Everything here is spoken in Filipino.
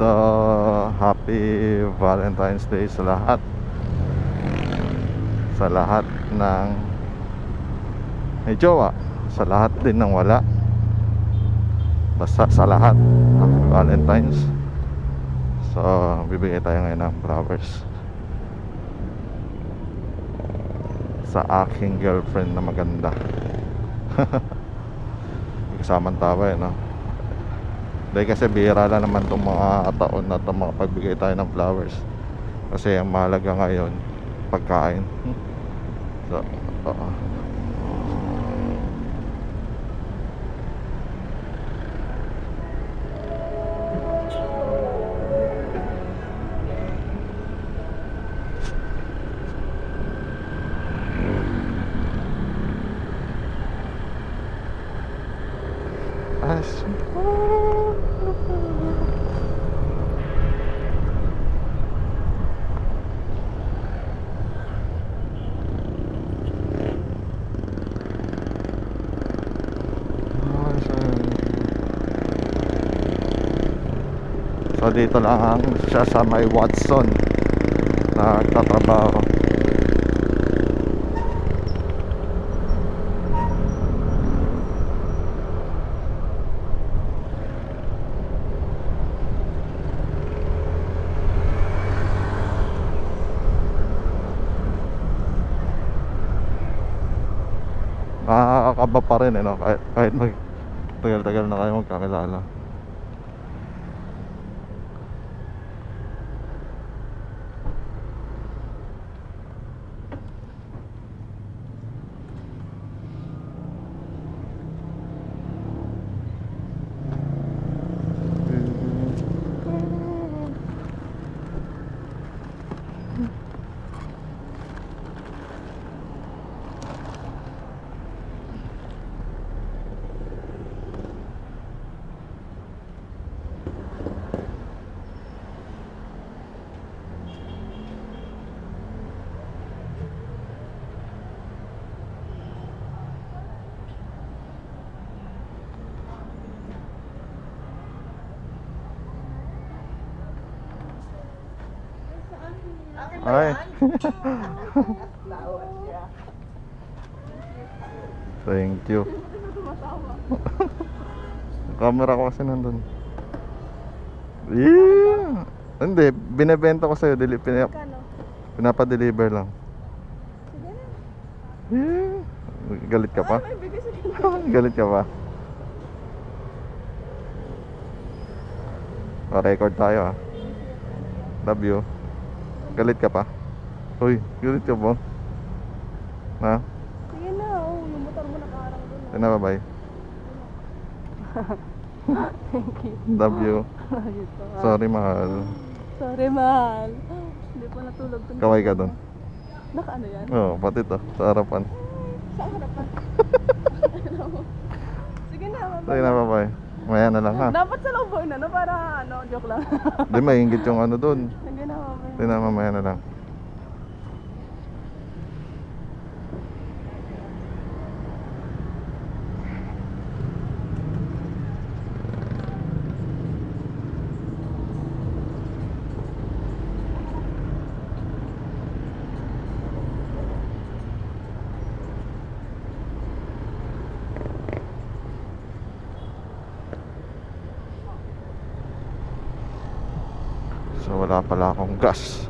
So, happy Valentine's Day sa lahat. Sa lahat ng may jowa. Sa lahat din ng wala. Basta sa lahat. Happy Valentine's. So, bibigay tayo ngayon ng flowers. Sa aking girlfriend na maganda. Kasamang tawa eh, no? Dahil kasi bihira lang naman itong mga taon na itong makapagbigay tayo ng flowers. Kasi ang mahalaga ngayon, pagkain. So, oo. As So dito lang siya sa may Watson nagtatrabaho. Nakakakaba pa rin eh, no? kahit, kahit mag tagal-tagal na kayo magkakilala. Ay. Thank you. Camera ko kasi nandun. Yeah. Hindi, binebenta ko sa'yo. Dili, pinap, pinapa-deliver lang. Yeah. Galit ka pa? Galit ka pa? Pa-record tayo ah. Love you. Galit ka pa? Uy, galit ka po. Ha? Sige na, oh, yung motor mo nakaharang doon. Ano ba bye? Thank you. Love you. Ito, ah. Sorry mahal. Sorry, mahal. Hindi pa natulog. Kaway ka dun. Naka ano yan? Oo, oh, pati to. Sa harapan. Sa harapan. Sige na, bye Sige na, bye-bye. Maya na lang ha. Dapat sa lowboy na, no? Para ano, joke lang. Hindi, maingit yung ano dun. Sige na, bye Sige na, mamaya na lang. So wala pala akong gas.